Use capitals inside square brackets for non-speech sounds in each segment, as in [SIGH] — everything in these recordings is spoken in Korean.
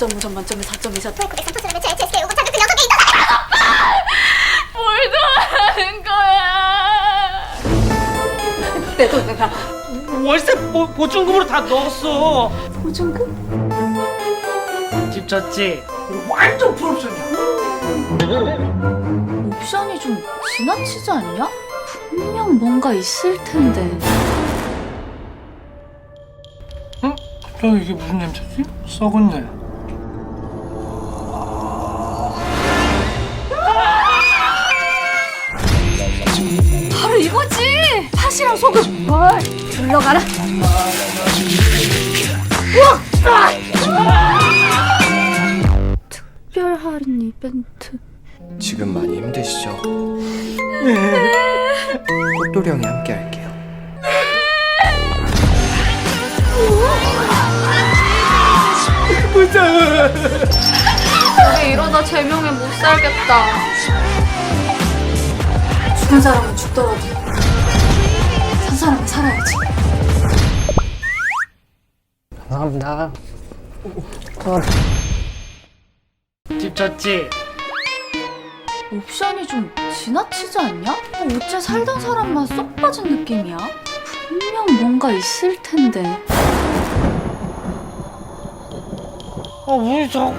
4.5점 만점에 4.24왜 그게 제 제스케 오고 찾은 그 녀석이 있잖아. 뭘도 하는 거야 [LAUGHS] 내 돈 내가 월세 보, 보증금으로 다 넣었어. 보증금? 집 졌지? 완전 풀옵션이야. 옵션이 좀 지나치지 않냐? 분명 뭔가 있을 텐데 응? 저 이게 무슨 냄새지? 썩었네. 바 불러가라. 특별 할인 이벤트. 지금 많이 힘드시죠? 꽃도령이 함께 할게요. 우리 이러다 제명에 못 살겠다. 죽은 사람은 죽더라도 감사합니다. 집 졌지? 옵션이 좀 지나치지 않냐? 어, 어째 살던 사람만 쏙 빠진 느낌이야? 분명 뭔가 있을 텐데 아, 왜 자꾸.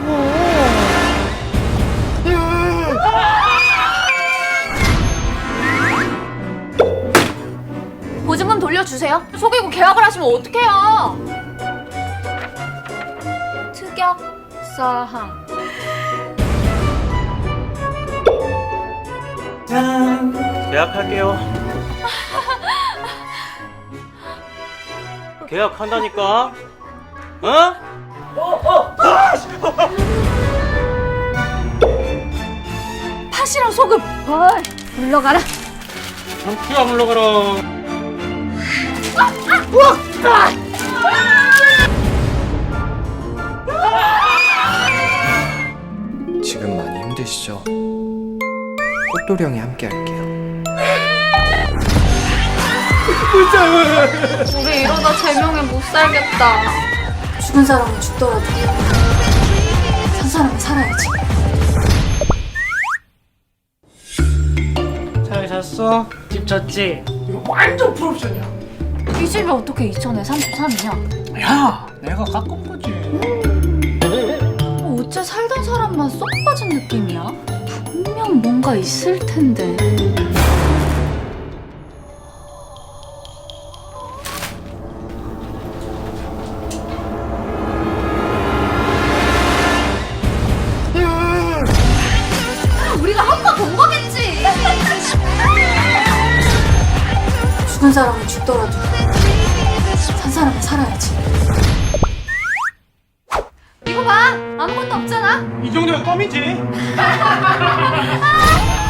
보증금 돌려주세요 속이고 계약을 하시면 어떡해요 특약 사항 짠. 계약할게요. [LAUGHS] 계약한다니까? 어? 팥이랑 소금 헐 불러가라 피가 물러가라. 지금 많 이 힘드시죠? 꽃도령이 함께 할게요. 우리 이러다 제명에 못 살겠다 죽은 사람은 죽더라도 산 사람은 살아야지 잘 잤어? 집 졌지? 이거 완전 풀옵션이야. 이 집이 어떻게 2000에 33이냐 야, 내가 깎은 거지. 어, 어째 살던 사람만 쏙 빠진 느낌이야? 분명 뭔가 있을 텐데. 우리가 한 번 본 거겠지. 죽은 사람은 죽더라도 산 사람은 살아야지. 아무것도 없잖아? 이 정도면 껌이지. [LAUGHS] [LAUGHS]